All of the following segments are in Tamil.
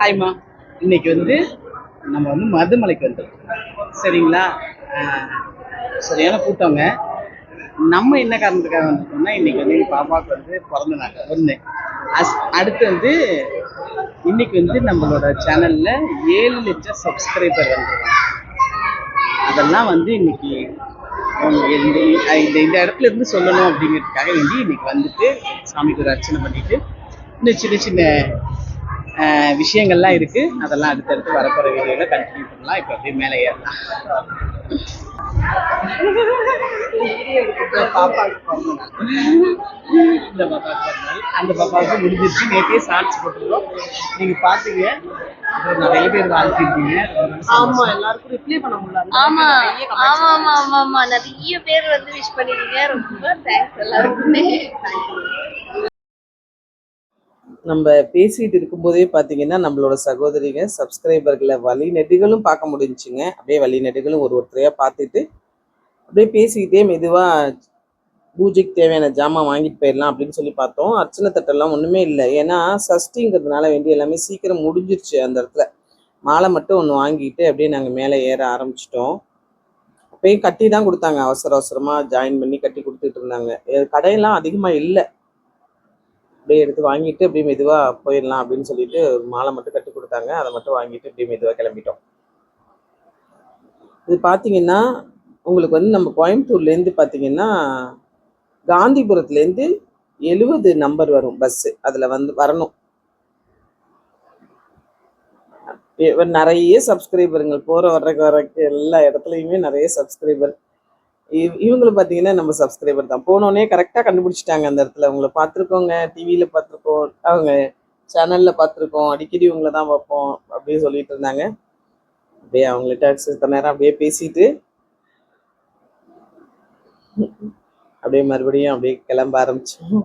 ஹாய்மா இன்னைக்கு வந்து நம்ம வந்து மதுமலைக்கு வந்துருக்கோம். சரிங்களா? சரியான கூட்டங்க. நம்ம என்ன காரணத்துக்காக வந்துட்டோம்னா இன்னைக்கு வந்து எங்கள் பாப்பாவுக்கு வந்து பிறந்த நாள் ஒன்று. அஸ் அடுத்து வந்து இன்னைக்கு வந்து நம்மளோட சேனல்ல ஏழு லட்சம் சப்ஸ்கிரைபர் வந்துருக்காங்க. அதெல்லாம் வந்து இன்னைக்கு இந்த இந்த இடத்துல இருந்து சொல்லணும் அப்படிங்கிறதுக்காக வேண்டி இன்னைக்கு வந்துட்டு சாமிக்கு ஒரு அர்ச்சனை பண்ணிட்டு இன்னும் சின்ன சின்ன விஷயங்கள்லாம் இருக்கு. அதெல்லாம் அடுத்தடுத்து வரப்போற வீடியோல கண்டினியூ பண்ணலாம். இப்போ அப்படியே மேலே ஏறலாம். இந்த பாப்பாவுக்கு. அந்த பாப்பாவுக்கு முடிஞ்சிருச்சு. நேற்றே ஷார்ட்ஸ் போட்டிருக்கோம் நீங்க பாத்தீங்க அப்புறம் நிறைய பேர் வாழ்த்திருக்கீங்க ஆமா எல்லாருக்கும் ரிப்ளை பண்ண முடியல. ஆமா. ஆமா ஆமா ஆமா நிறைய பேர் வந்து விஷ் பண்ணிருக்கீங்க. ரொம்ப தேங்க்ஸ் எல்லாருக்குமே. நம்ம பேசிகிட்டு இருக்கும்போதே பார்த்தீங்கன்னா நம்மளோட சகோதரிங்க சப்ஸ்கிரைபர்களை வழிநெடுகளும் பார்க்க முடிஞ்சுங்க. அப்படியே வழிநெடுகளும் ஒரு ஒருத்தரையாக பார்த்துட்டு அப்படியே பேசிக்கிட்டே மெதுவாக பூஜைக்கு தேவையான ஜாமான் வாங்கிட்டு போயிடலாம் அப்படின்னு சொல்லி பார்த்தோம். அர்ச்சனை தட்டெல்லாம் ஒன்றுமே இல்லை. ஏன்னா சஷ்டிங்கிறதுனால வேண்டிய எல்லாமே சீக்கிரம் முடிஞ்சிருச்சு அந்த இடத்துல. மாலை மட்டும் ஒன்று வாங்கிட்டு அப்படியே நாங்கள் மேலே ஏற ஆரம்பிச்சிட்டோம். அப்பயும் கட்டி தான் கொடுத்தாங்க. அவசர அவசரமாக ஜாயின் பண்ணி கட்டி கொடுத்துட்டு இருந்தாங்க. கடையெல்லாம் அதிகமாக இல்லை. அப்படியே எடுத்து வாங்கிட்டு அப்படியே மெதுவாக போயிடலாம் அப்படின்னு சொல்லிட்டு மாலை மட்டும் கட்டி கொடுத்தாங்க. அதை மட்டும் வாங்கிட்டு அப்படியே மெதுவாக கிளம்பிட்டோம். இது பார்த்தீங்கன்னா உங்களுக்கு வந்து நம்ம கோயம்புத்தூர்லேருந்து பார்த்தீங்கன்னா காந்திபுரத்துலேருந்து எழுபது நம்பர் வரும் பஸ்ஸு அதில் வந்து வரணும். நிறைய சப்ஸ்கிரைபருங்கள் போகிற வர்றக்கு வர்றக்கு எல்லா இடத்துலையுமே நிறைய சப்ஸ்கிரைபர் இவங்களும் பார்த்தீங்கன்னா நம்ம சப்ஸ்கிரைபர் தான். போனோடனே கரெக்டாக கண்டுபிடிச்சிட்டாங்க அந்த இடத்துல. உங்களை பார்த்துருக்கோங்க டிவியில் பார்த்துருக்கோம் அவங்க சேனலில் பார்த்துருக்கோம் அடிக்கடி உங்களை தான் பார்ப்போம் அப்படின்னு சொல்லிட்டு இருந்தாங்க. அப்படியே அவங்கள்ட்ட சித்த நேரம் அப்படியே பேசிட்டு அப்படியே மறுபடியும் அப்படியே கிளம்ப ஆரம்பிச்சோம்.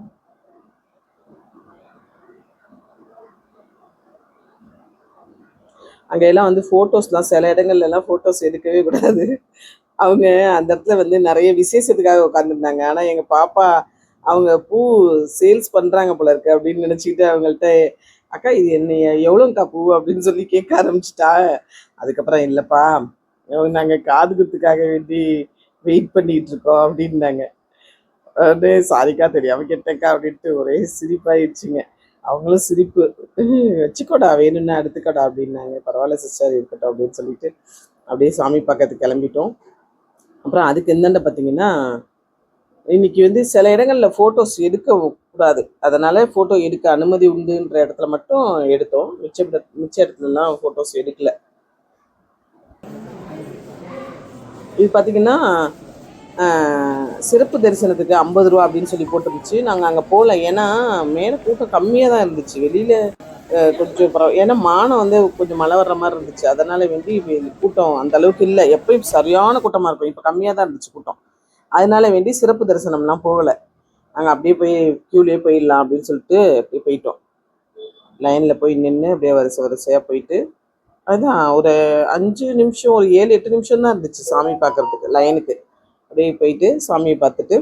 அங்கே எல்லாம் வந்து ஃபோட்டோஸ்லாம் சில இடங்கள்ல எல்லாம் ஃபோட்டோஸ் எடுக்கவே கூடாது. அவங்க அந்த இடத்துல வந்து நிறைய விசேஷத்துக்காக உட்காந்துருந்தாங்க ஆனால் எங்கள் பாப்பா அவங்க பூ சேல்ஸ் பண்ணுறாங்க போல இருக்கு அப்படின்னு நினச்சிக்கிட்டு அவங்கள்ட்ட அக்கா இது என்ன எவ்வளோங்க்கா பூ? அப்படின்னு சொல்லி கேட்க ஆரம்பிச்சிட்டா. அதுக்கப்புறம் இல்லைப்பா நாங்கள் நாங்க காது குத்துக்காக வேண்டி வெயிட் பண்ணிகிட்டு இருக்கோம் அப்படின்னாங்க. உடனே சாரிக்கா தெரியாமல் கேட்டேக்கா அப்படின்ட்டு ஒரே சிரிப்பாயிடுச்சுங்க அவங்களும் சிரிப்பு வச்சுக்கோடா வேணும்னா எடுத்துக்கோடா அப்படின்னாங்க. பரவாயில்ல சிஸ்டர் இருக்கட்டும் அப்படின்னு சொல்லிட்டு அப்படியே சாமி பக்கத்துக்கு கிளம்பிட்டோம். அப்புறம் அதுக்கு என்னண்ட பார்த்தீங்கன்னா இன்னைக்கு வந்து சில இடங்களில் ஃபோட்டோஸ் எடுக்க கூடாது அதனால் ஃபோட்டோ எடுக்க அனுமதி உண்டுன்ற இடத்துல மட்டும் எடுத்தோம். மிச்ச மிச்ச இடத்துலலாம் ஃபோட்டோஸ் எடுக்கல. இது பார்த்தீங்கன்னா சிறப்பு தரிசனத்துக்கு ஐம்பது ரூபா அப்படின்னு சொல்லி போட்டுருந்துச்சு. நாங்கள் அங்கே போகல. ஏன்னா மேலே கூட்டம் கம்மியாக தான் இருந்துச்சு. வெளியில் கொஞ்சம் பரவ ஏன்னா மானம் வந்து கொஞ்சம் மழை வர்ற மாதிரி இருந்துச்சு. அதனால வேண்டி கூட்டம் அந்த அளவுக்கு இல்லை. எப்பயும் சரியான கூட்டமாக இருக்கும் இப்போ கம்மியாக தான் இருந்துச்சு கூட்டம். அதனால வேண்டி சிறப்பு தரிசனம்லாம் போகலை. நாங்கள் அப்படியே போய் க்யூலேயே போயிடலாம் அப்படின்னு சொல்லிட்டு அப்படியே போயிட்டோம். லைனில் போய் நின்று அப்படியே வரிசை வரிசையாக போயிட்டு அதுதான் ஒரு அஞ்சு நிமிஷம் ஒரு ஏழு எட்டு நிமிஷம் தான் இருந்துச்சு சாமி பார்க்குறதுக்கு லைனுக்கு அப்படியே போயிட்டு சாமியை பார்த்துட்டு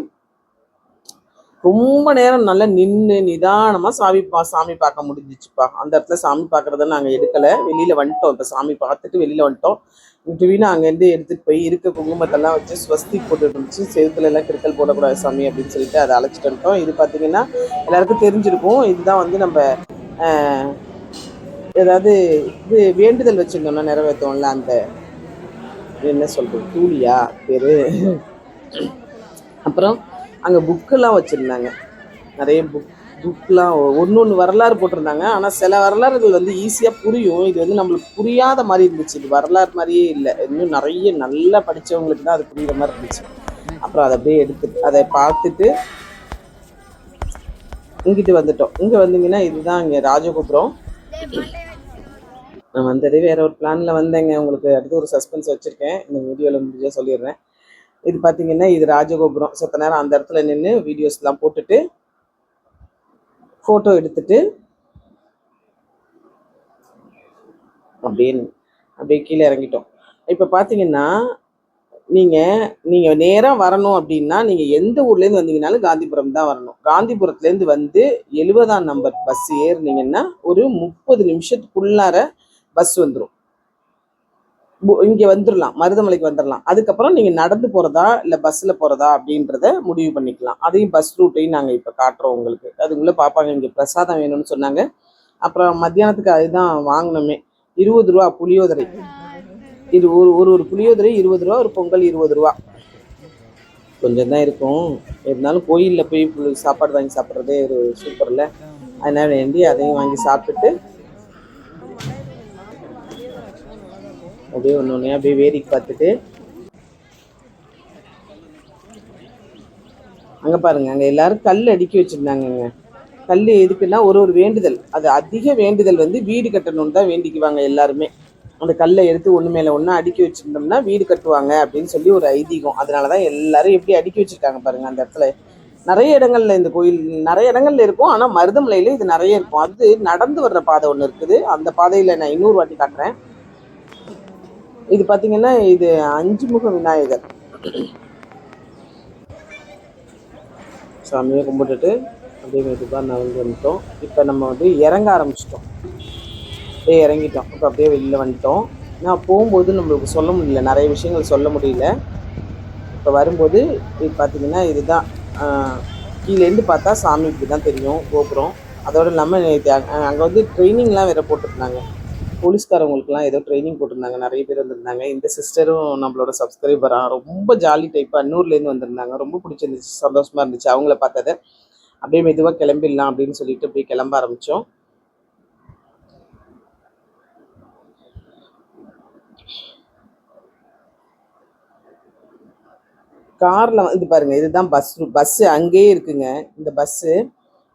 ரொம்ப நேரம் நல்லா நின்று நிதானமாக சாமி பா சாமி பார்க்க முடிஞ்சிச்சுப்பா. அந்த இடத்துல சாமி பார்க்குறத நாங்கள் எடுக்கலை. வெளியில் வந்துட்டோம். இப்போ சாமி பார்த்துட்டு வெளியில் வந்துட்டோம். டிவினா அங்கேருந்து எடுத்துகிட்டு போய் இருக்க குங்குமத்தெல்லாம் வச்சு ஸ்வஸ்தி போட்டுட்டு இருந்துச்சு. செவத்துல எல்லாம் கிருக்கல் போடக்கூடாது சாமி அப்படின்னு சொல்லிட்டு அதை அழைச்சிட்டு வந்துட்டோம். இது பார்த்தீங்கன்னா எல்லாருக்கும் தெரிஞ்சிருக்கும். இதுதான் வந்து நம்ம ஏதாவது இது வேண்டுதல் வச்சுருந்தோம்னா நிறைவேற்றோம்ல அந்த என்ன சொல்கிறது தூளியா? பேர். அப்புறம் அங்கே புக்கெல்லாம் வச்சுருந்தாங்க. நிறைய புக் புக்லாம் ஒன்று ஒன்று வரலாறு போட்டிருந்தாங்க. ஆனால் சில வரலாறுகள் வந்து ஈஸியாக புரியும். இது வந்து நம்மளுக்கு புரியாத மாதிரி இருந்துச்சு. இது வரலாறு மாதிரியே இல்லை. இன்னும் நிறைய நல்லா படித்தவங்களுக்கு தான் அது புரியுற மாதிரி இருந்துச்சு. அப்புறம் அதை அப்படியே எடுத்து அதை பார்த்துட்டு இங்கிட்டு வந்துட்டோம். இங்கே வந்தீங்கன்னா இதுதான் இங்கே ராஜகோபுரம். நான் வந்ததே வேற ஒரு பிளானில் வந்தேங்க. உங்களுக்கு அடுத்து ஒரு சஸ்பென்ஸ் வச்சுருக்கேன். இந்த வீடியோவில் முடிஞ்சால் சொல்லிடுறேன். இது பார்த்தீங்கன்னா இது ராஜகோபுரம். செத்த நேரம் அந்த இடத்துல நின்று வீடியோஸ்லாம் போட்டுட்டு ஃபோட்டோ எடுத்துட்டு அப்படியே அப்படியே கீழே இறங்கிட்டோம். இப்போ பார்த்தீங்கன்னா நீங்கள் நீங்கள் நேராக வரணும் அப்படின்னா நீங்கள் எந்த ஊர்லேருந்து வந்தீங்கனாலும் காந்திபுரம் தான் வரணும். காந்திபுரத்துலேருந்து வந்து எழுபதாம் நம்பர் பஸ் ஏறினீங்கன்னா ஒரு முப்பது நிமிஷத்துக்குள்ளார பஸ் வந்துடும் இங்கே வந்துடலாம் மருதமலைக்கு வந்துடலாம் அதுக்கப்புறம் நீங்கள் நடந்து போகிறதா இல்லை பஸ்ஸில் போகிறதா அப்படின்றத முடிவு பண்ணிக்கலாம். அதையும் பஸ் ரூட்டையும் நாங்கள் இப்போ காட்டுறோம் உங்களுக்கு. அதுக்குள்ளே பார்ப்பாங்க இங்கே பிரசாதம் வேணும்னு சொன்னாங்க. அப்புறம் மத்தியானத்துக்கு அதுதான் வாங்கினோமே. இருபது ரூபா புளியோதரை. இது ஒரு ஒரு ஒரு புளியோதரை இருபது ரூபா ஒரு பொங்கல் இருபது ரூபா. கொஞ்சம் தான் இருக்கும். இருந்தாலும் கோயிலில் போய் சாப்பாடு வாங்கி சாப்பிட்றதே ஒரு சூப்பரில் அதனால வேண்டி அதையும் வாங்கி சாப்பிட்டுட்டு அப்படியே ஒன்று ஒன்று அப்படியே வேடிக்கை பார்த்துட்டு. அங்கே பாருங்க அங்கே எல்லோரும் கல் அடுக்கி வச்சுருந்தாங்கங்க. கல் எதுக்குன்னா ஒரு ஒரு வேண்டுதல். அது அதிக வேண்டுதல் வந்து வீடு கட்டணும்னு தான் வேண்டிக்குவாங்க எல்லாருமே. அந்த கல்லை எடுத்து ஒன்று மேலே ஒன்று அடுக்கி வச்சுருந்தோம்னா வீடு கட்டுவாங்க அப்படின்னு சொல்லி ஒரு ஐதீகம். அதனால தான் எல்லாரும் எப்படி அடுக்கி வச்சுருக்காங்க பாருங்கள் அந்த இடத்துல. நிறைய இடங்கள்ல இந்த கோயில் நிறைய இடங்கள்ல இருக்கும். ஆனால் மருதமலையில் இது நிறைய இருக்கும். அது நடந்து வர்ற பாதை ஒன்று இருக்குது. அந்த பாதையில் நான் இன்னொரு வாட்டி காட்டுறேன். இது பார்த்தீங்கன்னா இது அஞ்சு முக விநாயகர். சாமியை கும்பிட்டுட்டு அப்படியே நான் வந்து வந்துட்டோம். இப்போ நம்ம வந்து இறங்க ஆரம்பிச்சிட்டோம். அப்படியே இறங்கிட்டோம். இப்போ அப்படியே வெளியில் வந்துட்டோம். நான் போகும்போது நம்மளுக்கு சொல்ல முடியல. நிறைய விஷயங்கள் சொல்ல முடியல. இப்போ வரும்போது இது பார்த்தீங்கன்னா இதுதான். கீழேருந்து பார்த்தா சாமி இப்படி தான் தெரியும் கோபுரம். அதோடு இல்லாமல் அங்கே வந்து ட்ரைனிங்லாம் வேறு போட்டிருந்தாங்க. போலீஸ்காரவங்களுக்குலாம் ஏதோ ட்ரைனிங் போட்டிருந்தாங்க. நிறைய பேர் வந்திருந்தாங்க. இந்த சிஸ்டரும் நம்மளோட சப்ஸ்கிரைபராக ரொம்ப ஜாலி டைப் அன்னூர்லேருந்து வந்திருந்தாங்க. ரொம்ப பிடிச்சிருந்துச்சு சந்தோஷமாக இருந்துச்சு. அவங்கள பார்த்தது அப்படியே மெதுவாக கிளம்பிடலாம் அப்படின்னு சொல்லிட்டு அப்படியே கிளம்ப ஆரம்பித்தோம் காரில் இது பாருங்க இதுதான் பஸ் பஸ்ஸு அங்கேயே இருக்குங்க. இந்த பஸ்ஸு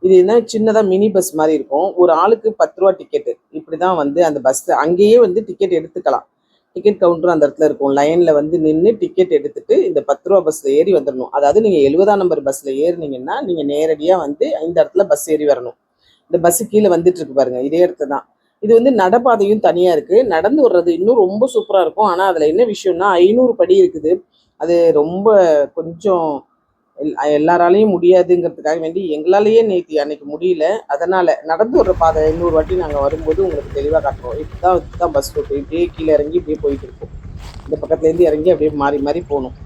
இது என்ன சின்னதாக மினி பஸ் மாதிரி இருக்கும். ஒரு ஆளுக்கு பத்து ரூபா டிக்கெட்டு இப்படி தான் வந்து அந்த பஸ் அங்கேயே வந்து டிக்கெட் எடுத்துக்கலாம். டிக்கெட் கவுண்டர் அந்த இடத்துல இருக்கும். லைனில் வந்து நின்று டிக்கெட் எடுத்துட்டு இந்த பத்து ரூபா பஸ்ஸில் ஏறி வந்துடணும் அதாவது நீங்கள் எழுபதாம் நம்பர் பஸ்ஸில் ஏறினீங்கன்னா நீங்கள் நேரடியாக வந்து இந்த இடத்துல பஸ் ஏறி வரணும். இந்த பஸ்ஸு கீழே வந்துட்டு இருக்கு பாருங்க. இதே இடத்துல தான். இது வந்து நடப்பாதையும் தனியாக இருக்குது நடந்து வர்றது இன்னும் ரொம்ப சூப்பராக இருக்கும். ஆனால் அதில் என்ன விஷயம்னா ஐநூறு படி இருக்குது. அது ரொம்ப கொஞ்சம் எல்லாராலையும் முடியாதுங்கிறதுக்காக வேண்டி எங்களாலேயே நேற்று அன்னைக்கு முடியல. அதனால நடந்து வர்ற பாதை இன்னொரு வாட்டி நாங்கள் வரும்போது உங்களுக்கு தெளிவாக காட்டுறோம். இப்படிதான் இதுதான் பஸ் ரூட் இப்படியே கீழே இறங்கி இப்படியே போயிட்டு இருக்கோம். இந்த பக்கத்துலேருந்து இறங்கி அப்படியே மாறி மாறி போகணும்.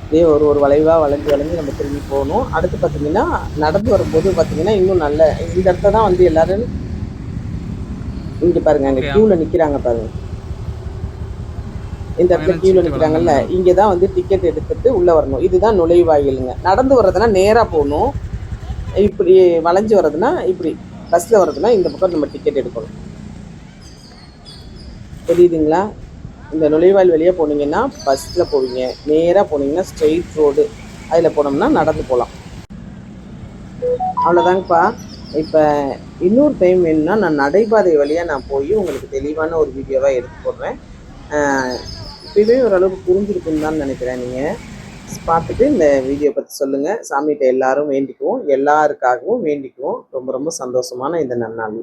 அப்படியே ஒரு ஒரு வளைவாக வளைஞ்சு வளைஞ்சு நம்ம திரும்பி போகணும். அடுத்து பார்த்தீங்கன்னா நடந்து வரும்போது பார்த்தீங்கன்னா இன்னும் நல்ல இந்த இடத்துல தான் வந்து எல்லாரும் இங்கே பாருங்க அங்கே க்யூவில் நிற்கிறாங்க பாருங்க. இந்த இடத்துல கீழே நிற்கிறாங்கல்ல இங்கே தான் வந்து டிக்கெட் எடுத்துட்டு உள்ளே வரணும். இதுதான் நுழைவாயிலுங்க. நடந்து வர்றதுனா நேராக போகணும். இப்படி வளைஞ்சு வர்றதுனா இப்படி பஸ்ஸில் வர்றதுனா இந்த பக்கம் நம்ம டிக்கெட் எடுக்கணும். தெரியுதுங்களா? இந்த நுழைவாயில் வெளியே போனீங்கன்னா பஸ்ஸில் போவீங்க. நேராக போனீங்கன்னா ஸ்ட்ரெயிட் ரோடு அதில் போனோம்னா நடந்து போகலாம் அவ்வளோதாங்கப்பா இப்போ இன்னொரு டைம் வேணும்னா நான் நடைபாதை வழியாக நான் போய் உங்களுக்கு தெளிவான ஒரு வீடியோவாக எடுத்து போடுறேன். இப்போவே ஓரளவுக்கு புரிஞ்சிருக்குன்னு தான் நினைக்கிறேன் நீங்கள் பார்த்துட்டு இந்த வீடியோ பற்றி சொல்லுங்கள் சாமிகிட்ட எல்லாரும் வேண்டிக்குவோம். எல்லாருக்காகவும் வேண்டிக்குவோம். ரொம்ப ரொம்ப சந்தோஷமான இந்த நன்னாள்